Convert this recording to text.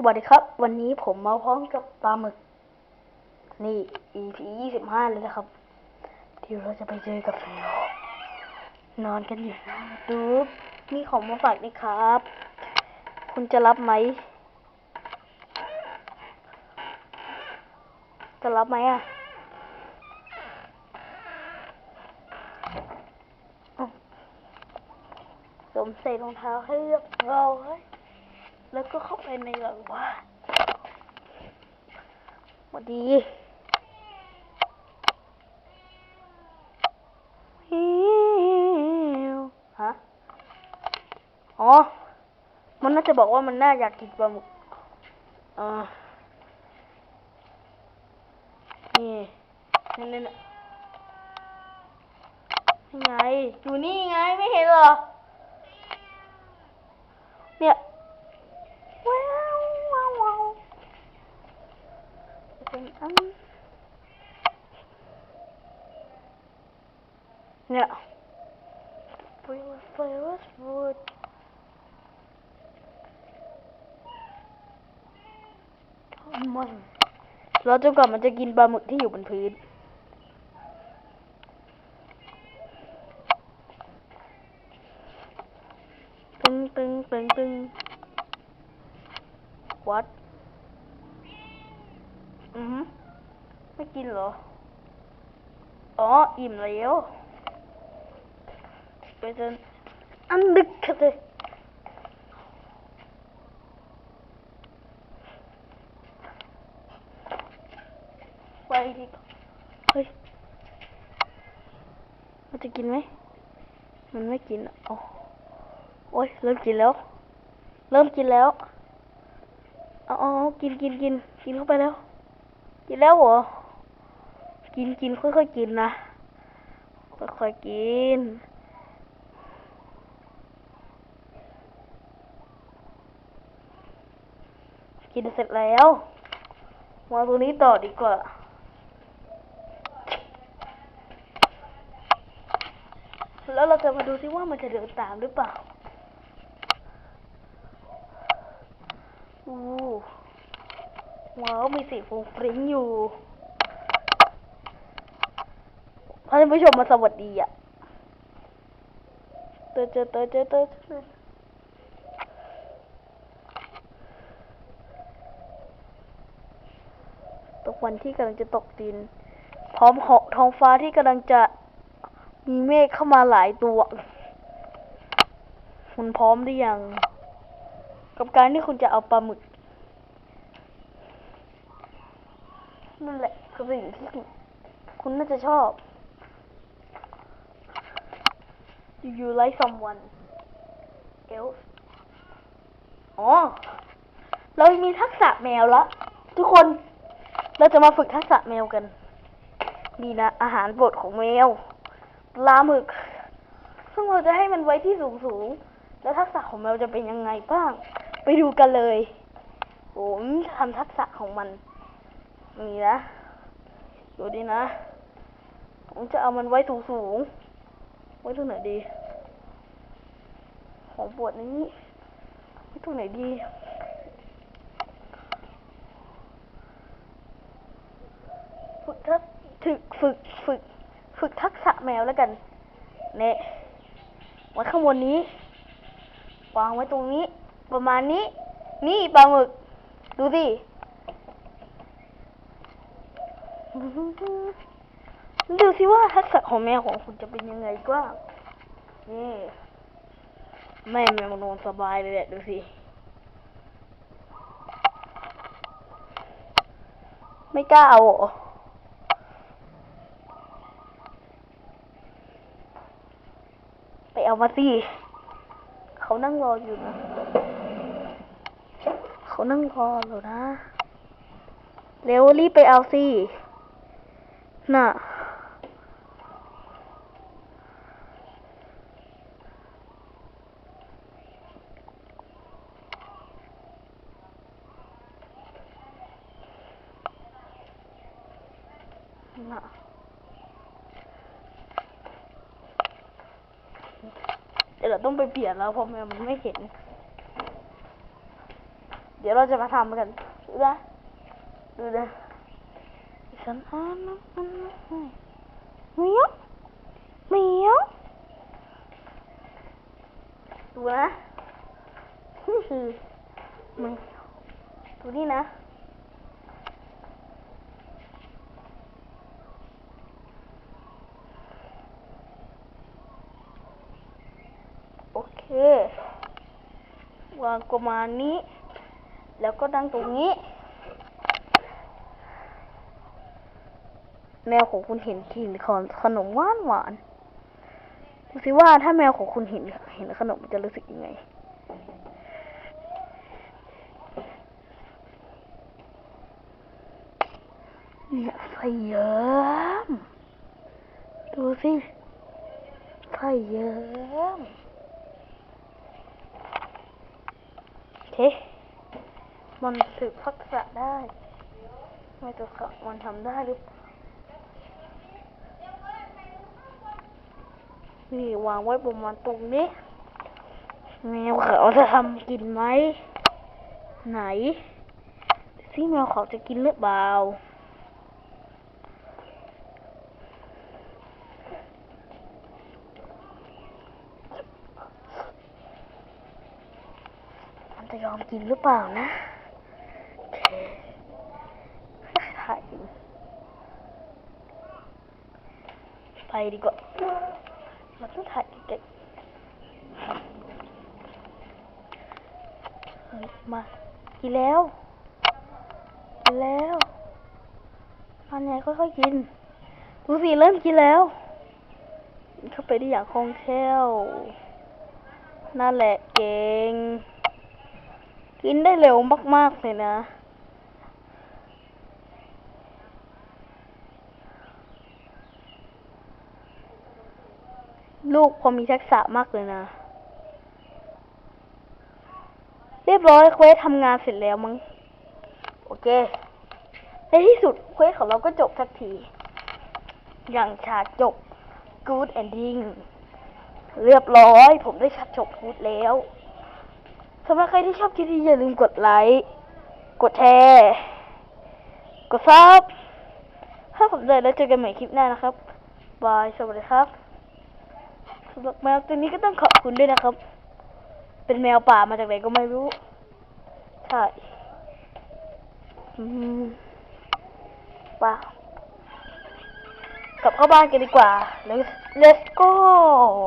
สวัสดีครับ วันนี้ผมมาพร้อมกับปลาหมึก นี่ EP ยี่สิบห้าเลยนะครับที่เราจะไปเจอกับแมวนอนกันอยู่นะดูมีของมาฝากนี่ครับ คุณจะรับไหม จะรับไหมอะสวมใส่รองเท้าให้เรียบร้อย ก็เข้าไปในหลังบ้านสวัสดีฮิวฮะ อ๋อ มันน่าจะบอกว่ามันน่าอยากกินปลาหมึกเออนี่นี่นี่นี่นี่ไง อยู่นี่ไง ไม่เห็นเหรอ เนี่ย ว้าวว้าวว้าว เป็นอันเนี่ย Bring flowers wood มันเราจนกว่ามันจะกินปลาหมึกที่อยู่บนพื้นตึงตึงตึงตึง what อือไม่กินเหรอ อ๋อ อิ่มแล้วไปจนอันดึกกันเลยไปดีกว่าเฮ้ย มันจะกินไหม มันไม่กินอะอ๋อโอ้ยเริ่มกินแล้ว เริ่มกินแล้วอ๋อกินกินกินกินเข้าไปแล้ว กินแล้วเหรอ กินกินค่อยๆกินนะ ค่อยๆกิน กินเสร็จแล้วมาตัวนี้ต่อดีกว่าแล้วเราจะมาดูซิว่ามันจะเดินตามหรือเปล่า อู้ว้าวมีสีฟรุ้งฟริ้งอยู่ท่านผู้ชมมาสวัสดีอะเตอเจอเตอเจอเตอเจตกวันที่กำลังจะตกดิน พร้อมหท้องฟ้าที่กำลังจะมีเมฆเข้ามาหลายตัว คุณพร้อมหรือยัง กับการที่คุณจะเอาปลาหมึก นั่นแหละคือสิ่งที่คุณน่าจะชอบ Do you like someone else อ๋อ เรามีทักษะแมวละทุกคน เราจะมาฝึกทักษะแมวกัน นี่นะ อาหารโปรดของแมวปลาหมึก ซึ่งเราจะให้มันไว้ที่สูงสูงๆแล้วทักษะของแมวจะเป็นยังไงบ้าง ไปดูกันเลย ผมทำทักษะของมัน นี่นะดูดินะ ผมจะเอามันไว้สูงสูงๆไว้ตรงไหนดี ของปวดนี้ไว้ตรงไหนดีฝึกทักถึกฝึกฝึก ฝึกทักษะแมวแล้วกันเนี่ยไว้ข้างบนนี้วางไว้ตรงนี้ ประมาณนี้ นี่ปลาหมึก ดูสิ ดูสิว่าทักษะของแมวของคุณจะเป็นยังไงบ้างนี่แม่แมวนอนสบายเลยแหละดูสิไม่กล้าเอาเหรอไปเอามาสิเขานั่งรออยู่นะ เขานั่งรออยู่นะ เร็วรีบไปเอาสิ น่ะน่ะเดี๋ยวเราต้องไปเปลี่ยนแล้วเพราะแมวมันไม่เห็น เดี๋ยวเราจะมาทำกันดูนะดูนะ ฉันอ่านมันมันให้เมียวเหมียวดูนะนี่คือเหมียวดูนี่นะโอเควางประมาณนี้ แล้วก็ตั้งตรงนี้ แมวของคุณเห็นกินขนขนมหวานหวานดูสิว่าถ้าแมวของคุณเห็นเห็นขนมจะรู้สึกยังไง เนี่ยไฟเยิ้มดูสิไฟเยิ้มโอเคมันสืบทักษะได้ ไม่ตัวค่ะมันทำได้หรือเปล่า นี่วางไว้ประมาณตรงนี้ แมวเขาจะทำกินไหม ไหนซิแมวเขาจะกินหรือเปล่ามันจะยอมกินหรือเปล่านะไปดีกว่า ต้องถ่ายเก่งเฮ้ยมากินแล้วกินแล้วอันไหนค่อยๆกินดูสิเริ่มกินแล้ว เข้าไปได้อย่างคล่องแคล่วนั่นแหละเก่ง กินได้เร็วมากๆเลยนะ ลูกพอมีทักษะมากเลยนะ เรียบร้อยเควสทำงานเสร็จแล้วมั้ง โอเค ในที่สุดเควสของเราก็จบสักที อย่างฉากจบ good ending เรียบร้อย ผมได้ฉากจบ good แล้วสำหรับใครที่ชอบคลิปนี้อย่าลืมกดไลค์ กดแชร์ กดซับถ้าผมได้แล้วเจอกันใหม่คลิปหน้านะครับบาย สวัสดีครับ แมวตัวนี้ก็ต้องขอบคุณด้วยนะครับ เป็นแมวป่ามาจากไหนก็ไม่รู้ ใช่ป่ากลับเข้าบ้านกันดีกว่า let's let's go